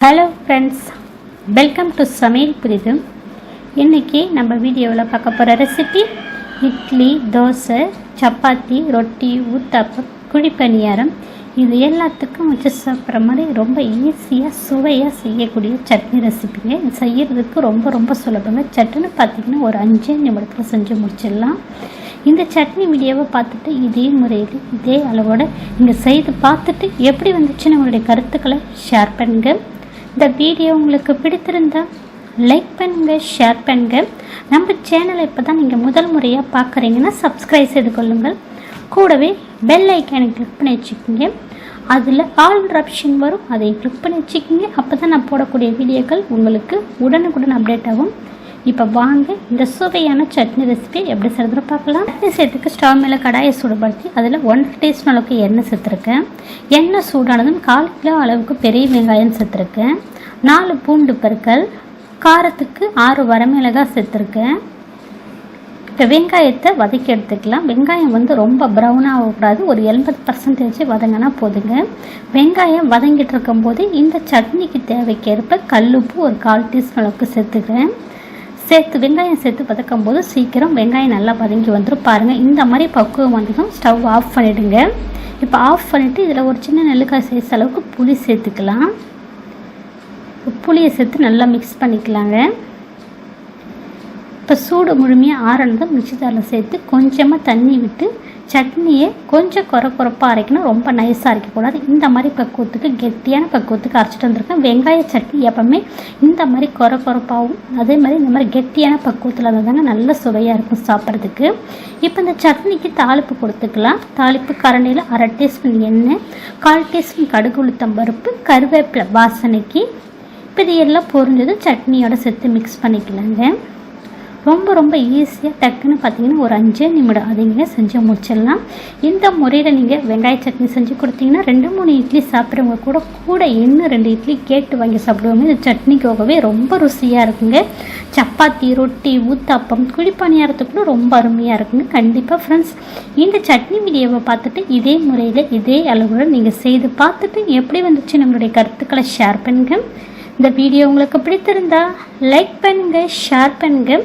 Hello friends welcome to சமையல் புரிது இன்றைக்கி நம்ம வீடியோவில் பார்க்க போகிற ரெசிபி இட்லி தோசை சப்பாத்தி ரொட்டி ஊத்தாப்பம் குழிப்பணியாரம் இது எல்லாத்துக்கும் வச்சு சாப்பிட்ற மாதிரி ரொம்ப ஈஸியாக சுவையாக செய்யக்கூடிய சட்னி ரெசிபிங்க இது செய்கிறதுக்கு ரொம்ப ரொம்ப சுலபங்க சட்டுன்னு பார்த்திங்கன்னா ஒரு அஞ்சு நிமிடத்தில் செஞ்சு முடிச்சிடலாம். இந்த சட்னி வீடியோவை பார்த்துட்டு இதே முறையில் இதே அளவோடு நீங்கள் செய்து பார்த்துட்டு எப்படி வந்துச்சுன்னு உங்களுடைய கருத்துக்களை ஷேர் பண்ணுங்கள் இந்த வீடியோ உங்களுக்கு பிடித்திருந்தா லைக் பண்ணுங்க ஷேர் பண்ணுங்கள் நம்ம சேனலை இப்போ தான் நீங்கள் முதல் முறையாக பார்க்குறீங்கன்னா சப்ஸ்கிரைப் செய்து கொள்ளுங்கள். கூடவே பெல் ஐக்கானை கிளிக் பண்ணி வச்சுக்கோங்க. அதில் ஆல் ஆப்ஷன் வரும். அதை கிளிக் பண்ணி வச்சுக்கோங்க. அப்போ தான் நான் போடக்கூடிய வீடியோக்கள் உங்களுக்கு உடனுக்குடன் அப்டேட் ஆகும். இப்போ வாங்க இந்த சுவையான சட்னி ரெசிபி எப்படி செய்கிறத பார்க்கலாம். சட்னி சேர்த்துக்கு ஸ்டவ் மேலே கடாயை சூடுபடுத்தி அதில் ஒன்றரை டீஸ்பூன் அளவுக்கு எண்ணெய் சேர்த்துருக்கேன். எண்ணெய் சூடானதும் கால் கிலோ அளவுக்கு பெரிய வெங்காயம் சேர்த்துருக்கேன். நாலு பூண்டு பற்கள் காரத்துக்கு ஆறு வரமிளகாய் சேர்த்துருக்கேன். இப்போ வெங்காயத்தை வதக்கி எடுத்துக்கலாம். வெங்காயம் வந்து ரொம்ப ப்ரௌன் ஆகக்கூடாது. ஒரு எண்பது பர்சன்டேஜ் வதங்கினா போதுங்க. வெங்காயம் வதங்கிட்டு இருக்கும்போது இந்த சட்னிக்கு தேவைக்கேற்ப கல்லுப்பு ஒரு கால் டீஸ்பூன் அளவுக்கு சேர்த்துக்கிறேன். சேர்த்து வெங்காயம் சேர்த்து வதக்கும் போது சீக்கிரம் வெங்காயம் நல்லா வதங்கி வந்துடும் பாருங்கள் இந்த மாதிரி பக்குவம் வந்ததும் ஸ்டவ் ஆஃப் பண்ணிவிடுங்க இப்போ ஆஃப் பண்ணிவிட்டு இதில் ஒரு சின்ன நெல்லுக்காய் சேர்த்த அளவுக்கு புளி சேர்த்துக்கலாம். புளியை சேர்த்து நல்லா மிக்ஸ் பண்ணிக்கலாங்க. இப்போ சூடு முழுமையாக ஆறனதும் மிக்சிஜாரில் சேர்த்து கொஞ்சமாக தண்ணி விட்டு சட்னியை கொஞ்சம் குறை குறைப்பாக அரைக்கணும். ரொம்ப நைஸாக அரைக்கக்கூடாது. இந்த மாதிரி பக்குவத்துக்கு கெட்டியான பக்குவத்துக்கு அரைச்சிட்டு வந்திருக்கேன். வெங்காய சட்னி எப்போவுமே இந்த மாதிரி குறை குறைப்பாகவும் அதே மாதிரி இந்த மாதிரி கெட்டியான பக்குவத்தில் இருந்தாங்க நல்ல சுவையாக இருக்கும் சாப்பிட்றதுக்கு. இப்போ இந்த சட்னிக்கு தாளிப்பு கொடுத்துக்கலாம். தாளிப்பு கரண்டியில் அரை டீஸ்பூன் எண்ணெய் கால் டீஸ்பூன் கடுகு உளுத்தம் பருப்பு கருவேப்பிலை வாசனைக்கு. இப்போ இது எல்லாம் பொறிஞ்சதும் சட்னியோட சேர்த்து மிக்ஸ் பண்ணிக்கலாங்க. ரொம்ப ரொம்ப ஈஸியாக டக்குன்னு பார்த்தீங்கன்னா ஒரு அஞ்சே நிமிடம் அதிக செஞ்சு முடிச்சிடலாம். இந்த முறையில் நீங்கள் வெங்காய சட்னி செஞ்சு கொடுத்தீங்கன்னா ரெண்டு மூணு இட்லி சாப்பிட்றவங்க கூட கூட இன்னும் ரெண்டு இட்லி கேட்டு வாங்கி சாப்பிடுவோம் இந்த சட்னிக்காகவே ரொம்ப ருசியாக இருக்குங்க. சப்பாத்தி ரொட்டி ஊத்தாப்பம் குழிப்பணியாரத்துக்கு கூட ரொம்ப அருமையாக இருக்குங்க. கண்டிப்பாக ஃப்ரெண்ட்ஸ் இந்த சட்னி வீடியோவை பார்த்துட்டு இதே முறையில் இதே அளவுடன் நீங்கள் செய்து பார்த்துட்டு எப்படி வந்துச்சு நம்மளுடைய கருத்துக்களை ஷேர் பண்ணுங்கள் இந்த வீடியோ உங்களுக்கு பிடித்திருந்தா லைக் பண்ணுங்கள் ஷேர் பண்ணுங்கள்